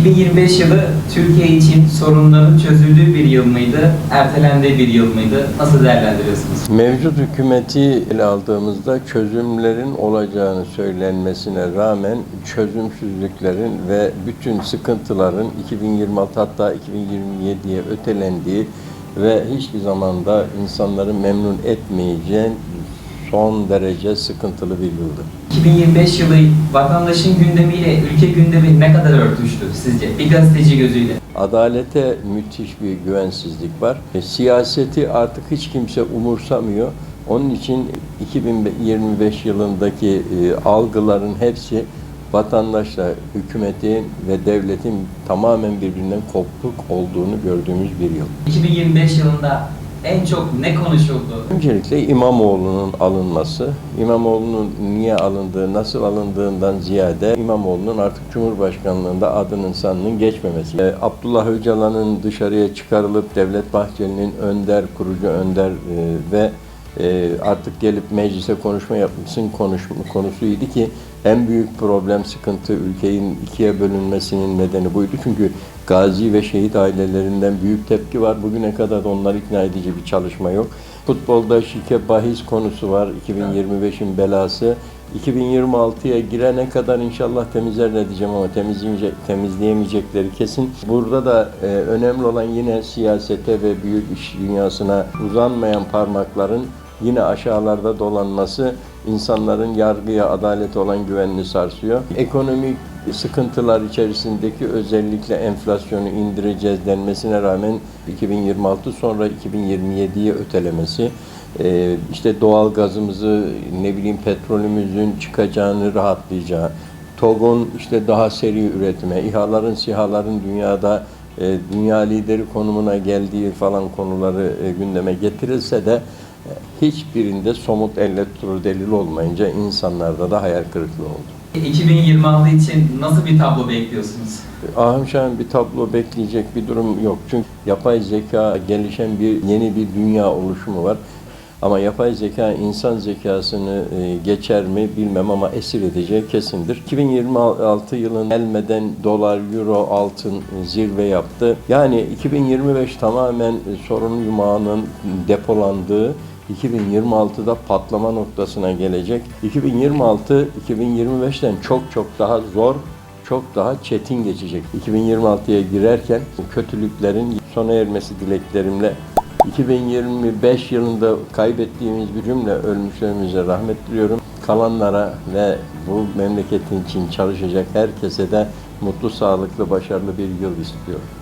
2025 yılı Türkiye için sorunların çözüldüğü bir yıl mıydı, ertelendiği bir yıl mıydı? Nasıl değerlendiriyorsunuz? Mevcut hükümeti ele aldığımızda çözümlerin olacağını söylenmesine rağmen çözümsüzlüklerin ve bütün sıkıntıların 2026 hatta 2027'ye ötelendiği ve hiçbir zamanda insanları memnun etmeyeceğin son derece sıkıntılı bir yıldı. 2025 yılı vatandaşın gündemiyle ülke gündemi ne kadar örtüştü sizce? Bir gazeteci gözüyle. Adalete müthiş bir güvensizlik var. E, siyaseti artık hiç kimse umursamıyor. Onun için 2025 yılındaki e, algıların hepsi vatandaşla hükümetin ve devletin tamamen birbirinden kopuk olduğunu gördüğümüz bir yıl. 2025 yılında en çok ne konuşuldu? Öncelikle İmamoğlu'nun alınması, İmamoğlu'nun niye alındığı, nasıl alındığından ziyade İmamoğlu'nun artık Cumhurbaşkanlığında adının sanının geçmemesi. Ee, Abdullah Öcalan'ın dışarıya çıkarılıp Devlet Bahçeli'nin önder, kurucu önder e, ve e, artık gelip meclise konuşma yapmışsın konuşma konusuydu ki en büyük problem sıkıntı ülkenin ikiye bölünmesinin nedeni buydu. Çünkü gazi ve şehit ailelerinden büyük tepki var. Bugüne kadar onları ikna edici bir çalışma yok. Futbolda şike bahis konusu var. 2025'in belası. 2026'ya girene kadar inşallah temizler diyeceğim ama temizleyecek, temizleyemeyecekleri kesin. Burada da e, önemli olan yine siyasete ve büyük iş dünyasına uzanmayan parmakların yine aşağılarda dolanması insanların yargıya, adalete olan güvenini sarsıyor. Ekonomik sıkıntılar içerisindeki özellikle enflasyonu indireceğiz denmesine rağmen 2026 sonra 2027'ye ötelemesi, e, işte doğal gazımızı, ne bileyim petrolümüzün çıkacağını rahatlayacağı, TOG'un işte daha seri üretime, İHA'ların, SİHA'ların dünyada e, dünya lideri konumuna geldiği falan konuları e, gündeme getirilse de e, hiçbirinde somut elle delil olmayınca insanlarda da hayal kırıklığı oldu. 2026 için nasıl bir tablo bekliyorsunuz? Ahım şahım bir tablo bekleyecek bir durum yok. Çünkü yapay zeka gelişen bir yeni bir dünya oluşumu var. Ama yapay zeka insan zekasını e, geçer mi bilmem ama esir edeceği kesindir. 2026 yılın gelmeden dolar, euro, altın zirve yaptı. Yani 2025 tamamen sorun yumağının depolandığı 2026'da patlama noktasına gelecek. 2026 2025'ten çok çok daha zor çok daha çetin geçecek. 2026'ya girerken kötülüklerin sona ermesi dileklerimle 2025 yılında kaybettiğimiz bir cümle ölmüşlerimize rahmet diliyorum. Kalanlara ve bu memleketin için çalışacak herkese de mutlu, sağlıklı, başarılı bir yıl istiyorum.